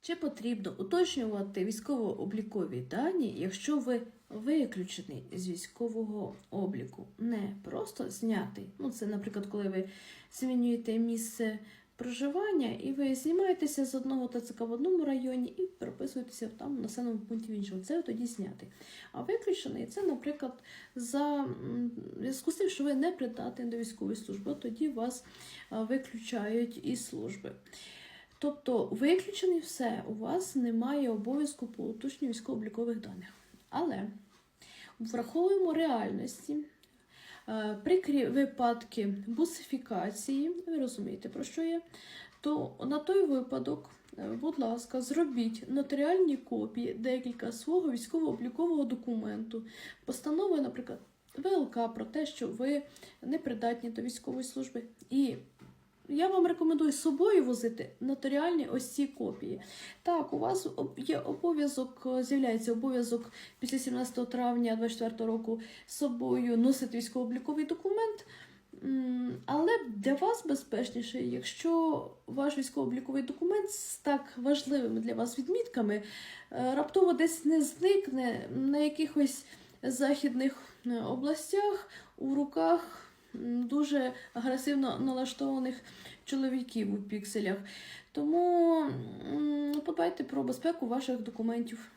Чи потрібно уточнювати військово-облікові дані, якщо ви виключений з військового обліку? Не просто знятий. Ну, це, наприклад, коли ви змінюєте місце проживання і ви знімаєтеся з одного ТЦК в одному районі і переписуєтеся там в населеному пункті в іншому. Це тоді знятий. А виключений це, наприклад, за зв'язку з тим, що ви не придатний до військової служби, тоді вас виключають із служби. Тобто виключений все, у вас немає обов'язку по уточненню військово-облікових даних. Але враховуємо реальності. Е, Прикрі випадки бусифікації, ви розумієте, про що є, то на той випадок, е, будь ласка, зробіть нотаріальні копії декілька свого військово-облікового документу, постанови, наприклад, ВЛК про те, що ви не придатні до військової служби. І я вам рекомендую з собою возити нотаріальні ось ці копії. Так, у вас є обов'язок, е, з'являється обов'язок після 17 травня 2024 року з собою носити військово-обліковий документ. Але для вас безпечніше, якщо ваш військово-обліковий документ з так важливими для вас відмітками е, раптово десь не зникне на якихось західних е, областях у руках дуже агресивно налаштованих чоловіків у пікселях. Тому подбайте про безпеку ваших документів.